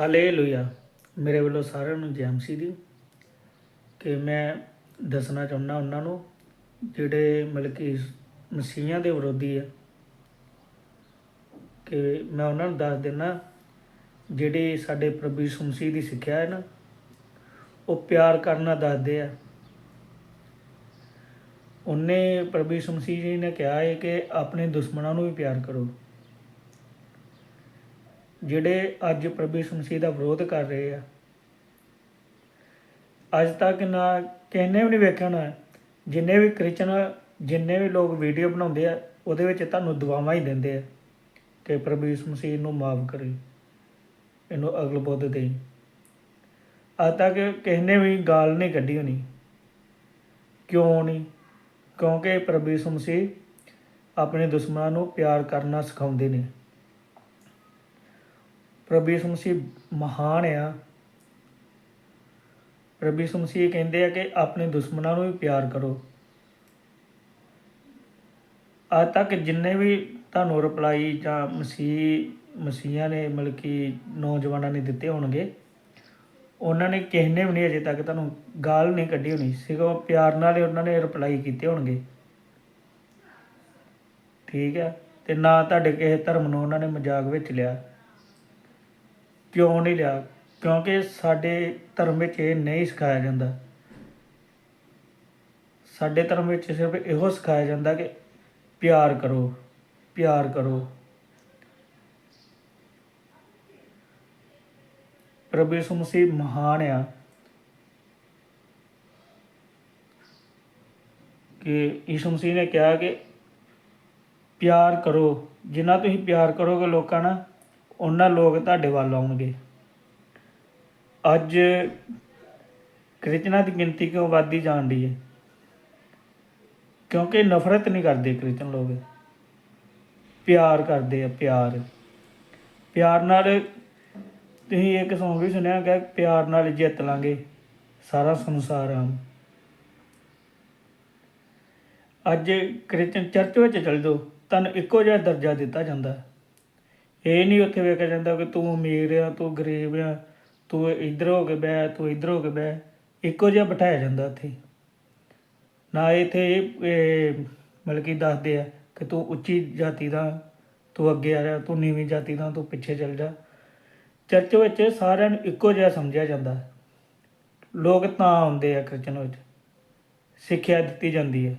Hallelujah ਮੇਰੇ ਵੱਲੋਂ ਸਾਰਿਆਂ ਨੂੰ ਜੈ ਮਸੀਹ ਦੀ। ਕਿ ਮੈਂ ਦੱਸਣਾ ਚਾਹੁੰਦਾ ਉਹਨਾਂ ਨੂੰ, ਜਿਹੜੇ ਮਤਲਬ ਕਿ ਮਸੀਹਾਂ ਦੇ ਵਿਰੋਧੀ ਆ, ਕਿ ਮੈਂ ਉਹਨਾਂ ਨੂੰ ਦੱਸ ਦਿੰਦਾ ਜਿਹੜੇ ਸਾਡੇ ਪ੍ਰਭੂ ਯਿਸੂ ਮਸੀਹ ਦੀ ਸਿੱਖਿਆ ਹੈ ਨਾ, ਉਹ ਪਿਆਰ ਕਰਨਾ ਦੱਸਦੇ ਆ। ਉਹਨੇ ਪ੍ਰਭੂ ਯਿਸੂ ਮਸੀਹ ਜੀ ਨੇ ਕਿਹਾ ਹੈ ਕਿ ਆਪਣੇ ਦੁਸ਼ਮਣਾਂ ਨੂੰ ਵੀ ਪਿਆਰ ਕਰੋ। ਜਿਹੜੇ ਅੱਜ ਪ੍ਰਭੂ ਯਿਸੂ ਮਸੀਹ ਦਾ ਵਿਰੋਧ ਕਰ ਰਹੇ ਆ। ਅੱਜ ਤੱਕ ਨਾ ਕਿਹਨੇ ਵੀ ਨਹੀਂ ਵੇਖਿਆ ਹੋਣਾ, ਜਿੰਨੇ ਵੀ ਕ੍ਰਿਸਚਨ, ਜਿੰਨੇ ਵੀ ਲੋਕ ਵੀਡੀਓ ਬਣਾਉਂਦੇ ਆ, ਉਹਦੇ ਵਿੱਚ ਤੁਹਾਨੂੰ ਦੁਆਵਾਂ ਹੀ ਦਿੰਦੇ ਆ ਕਿ ਪ੍ਰਭੂ ਯਿਸੂ ਮਸੀਹ ਨੂੰ ਮਾਫ ਕਰੇ, ਇਹਨੂੰ ਅਗਲ ਬੁੱਧ ਦੇ ਅੱਜ ਤੱਕ ਕਿਸੇ ਨੇ ਵੀ ਗਾਲ ਨਹੀਂ ਕੱਢੀ ਹੋਣੀ। ਕਿਉਂ ਨਹੀਂ? ਕਿਉਂਕਿ ਪ੍ਰਭੂ ਯਿਸੂ ਮਸੀਹ ਆਪਣੇ ਦੁਸ਼ਮਣਾਂ ਨੂੰ ਪਿਆਰ ਕਰਨਾ ਸਿਖਾਉਂਦੇ ਨੇ। ਪ੍ਰਭੂ ਸੁਮਸੀ ਮਹਾਨ ਆ। ਪ੍ਰਭੂ ਸੁਮਸੀ ਮਸੀਹ ਕਹਿੰਦੇ ਆ ਕਿ ਆਪਣੇ ਦੁਸ਼ਮਣਾਂ ਨੂੰ ਵੀ ਪਿਆਰ ਕਰੋ। ਅੱਜ ਤੱਕ ਜਿੰਨੇ ਵੀ ਤੁਹਾਨੂੰ ਰਿਪਲਾਈ ਜਾਂ ਮਸੀਹ, ਮਸੀਹਾਂ ਨੇ ਮਤਲਬ ਕਿ ਨੌਜਵਾਨਾਂ ਨੇ ਦਿੱਤੇ ਹੋਣਗੇ, ਉਹਨਾਂ ਨੇ ਕਿਸੇ ਨੇ ਵੀ ਨਹੀਂ ਅਜੇ ਤੱਕ ਤੁਹਾਨੂੰ ਗਾਲ ਨਹੀਂ ਕੱਢੀ ਹੋਣੀ, ਸਿਰਫ ਪਿਆਰ ਨਾਲ ਹੀ ਉਹਨਾਂ ਨੇ ਰਿਪਲਾਈ ਕੀਤੇ ਹੋਣਗੇ। ਠੀਕ ਹੈ ਤੇ ਨਾ ਤੁਹਾਡੇ ਕਿਸੇ ਧਰਮ ਨੂੰ ਉਹਨਾਂ ਨੇ ਮਜ਼ਾਕ ਵਿੱਚ ਲਿਆ। ਕਿਉਂ ਨਹੀਂ ਲਿਆ? ਕਿਉਂਕਿ ਸਾਡੇ ਧਰਮ ਵਿੱਚ ਇਹ ਨਹੀਂ ਸਿਖਾਇਆ ਜਾਂਦਾ। ਸਾਡੇ ਧਰਮ ਵਿੱਚ ਸਿਰਫ ਇਹੋ ਸਿਖਾਇਆ ਜਾਂਦਾ ਕਿ ਪਿਆਰ ਕਰੋ ਪਿਆਰ ਕਰੋ। ਪ੍ਰਭੂ ਯਿਸੂ ਮਸੀਹ ਮਹਾਨ ਆ ਕਿ ਯਿਸੂ ਮਸੀਹ ਨੇ ਕਿਹਾ ਕਿ ਪਿਆਰ ਕਰੋ। ਜਿੰਨਾ ਤੁਸੀਂ ਪਿਆਰ ਕਰੋਗੇ ਲੋਕਾਂ ਨਾਲ ਉਹਨਾਂ ਲੋਕ ਤੁਹਾਡੇ ਵੱਲ ਆਉਣਗੇ। ਅੱਜ ਕ੍ਰਿਸਚਨਾਂ ਦੀ ਗਿਣਤੀ ਕਿਉਂ ਵੱਧਦੀ ਜਾਣ ਦੀ ਹੈ? ਕਿਉਂਕਿ ਨਫ਼ਰਤ ਨਹੀਂ ਕਰਦੇ ਕ੍ਰਿਸਚਨ ਲੋਕ। ਪਿਆਰ ਕਰਦੇ ਆ, ਪਿਆਰ। ਪਿਆਰ ਨਾਲ ਤੁਸੀਂ ਇੱਕ ਸੌਂਗ ਵੀ ਸੁਣਿਆ ਕਿ ਪਿਆਰ ਨਾਲ ਜਿੱਤ ਲਾਂਗੇ ਸਾਰਾ ਸੰਸਾਰ ਆ ਅੱਜ ਕ੍ਰਿਸਚਨ ਚਰਚ ਵਿੱਚ ਚਲ ਜਾਓ, ਤੁਹਾਨੂੰ ਇੱਕੋ ਜਿਹਾ ਦਰਜਾ ਦਿੱਤਾ ਜਾਂਦਾ। ਇਹ ਨਹੀਂ ਉੱਥੇ ਵੇਖਿਆ ਜਾਂਦਾ ਕਿ ਤੂੰ ਅਮੀਰ ਆ, ਤੂੰ ਗਰੀਬ ਆ, ਤੂੰ ਇੱਧਰ ਹੋ ਕੇ ਬਹਿ, ਤੂੰ ਇੱਧਰ ਹੋ ਕੇ ਬਹਿ। ਇੱਕੋ ਜਿਹਾ ਬਿਠਾਇਆ ਜਾਂਦਾ ਉੱਥੇ। ਨਾ ਇੱਥੇ ਇਹ ਮਤਲਬ ਕਿ ਦੱਸਦੇ ਆ ਕਿ ਤੂੰ ਉੱਚੀ ਜਾਤੀ ਦਾ, ਤੂੰ ਅੱਗੇ ਆ ਜਾ ਤੂੰ ਨੀਵੀਂ ਜਾਤੀ ਦਾ, ਤੂੰ ਪਿੱਛੇ ਚੱਲ ਜਾ। ਚਰਚ ਵਿੱਚ ਸਾਰਿਆਂ ਨੂੰ ਇੱਕੋ ਜਿਹਾ ਸਮਝਿਆ ਜਾਂਦਾ। ਲੋਕ ਤਾਂ ਆਉਂਦੇ ਆ ਕ੍ਰਿਸਚਨ ਵਿੱਚ। ਸਿੱਖਿਆ ਦਿੱਤੀ ਜਾਂਦੀ ਹੈ